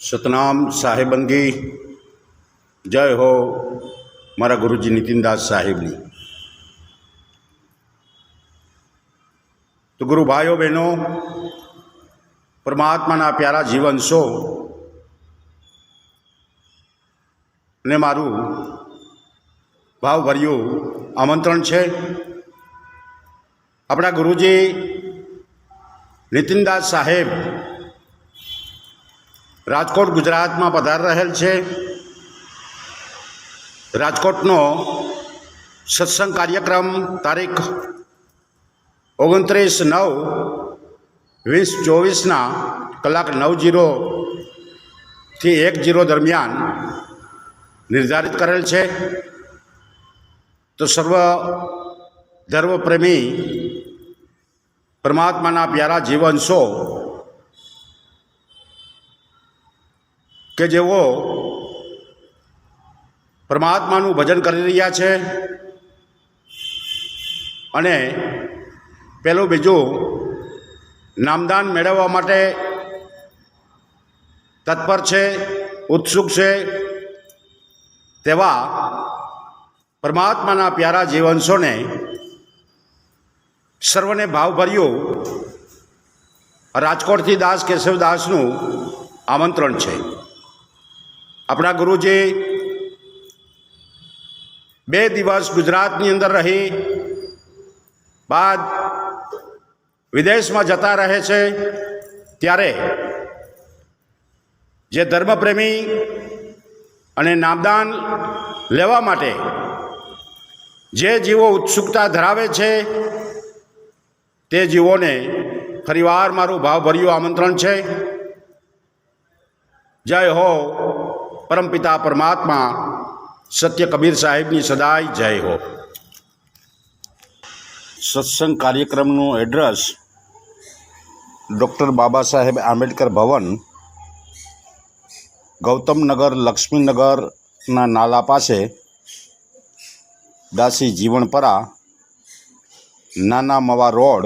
સતનામ સાહેબંગી, જય હો મારા ગુરુજી નીતિનદાસ સાહેબની. તો ગુરુ ભાઈઓ બહેનો, પરમાત્માના પ્યારા જીવનશો ને મારું ભાવભર્યું આમંત્રણ છે. આપણા ગુરુજી નીતિનદાસ સાહેબ રાજકોટ ગુજરાતમાં પધાર રહેલ છે. રાજકોટનો સત્સંગ કાર્યક્રમ તારીખ ઓગણત્રીસ નવ વીસ ચોવીસના કલાક નવ જીરોથી એક જીરો દરમિયાન નિર્ધારિત કરેલ છે. તો સર્વ ધર્મપ્રેમી પરમાત્માના પ્યારા જીવનશો કે જેઓ પરમાત્માનું ભજન કરી રહ્યા છે અને પેલું બીજું નામદાન મેળવવા માટે તત્પર છે, ઉત્સુક છે, તેવા પરમાત્માના પ્યારા જીવંશોને સર્વને ભાવભર્યું રાજકોટથી દાસ કેશવદાસનું આમંત્રણ છે. આપણા ગુરુજી બે દિવસ ગુજરાતની અંદર રહી, બાદ વિદેશમાં જતા રહે છે, ત્યારે જે ધર્મપ્રેમી અને નામદાન લેવા માટે જે જીવો ઉત્સુકતા ધરાવે છે, તે જીવોને ફરીવાર મારું ભાવભર્યું આમંત્રણ છે. જય હો પરમપિતા પરમાત્મા સત્ય કબીર સાહેબની સદાય જય હો. સત્સંગ કાર્યક્રમનું એડ્રેસ ડૉક્ટર બાબા સાહેબ આંબેડકર ભવન, ગૌતમનગર, લક્ષ્મીનગરના નાલા પાસે, દાસી જીવણપરા નાના મવા રોડ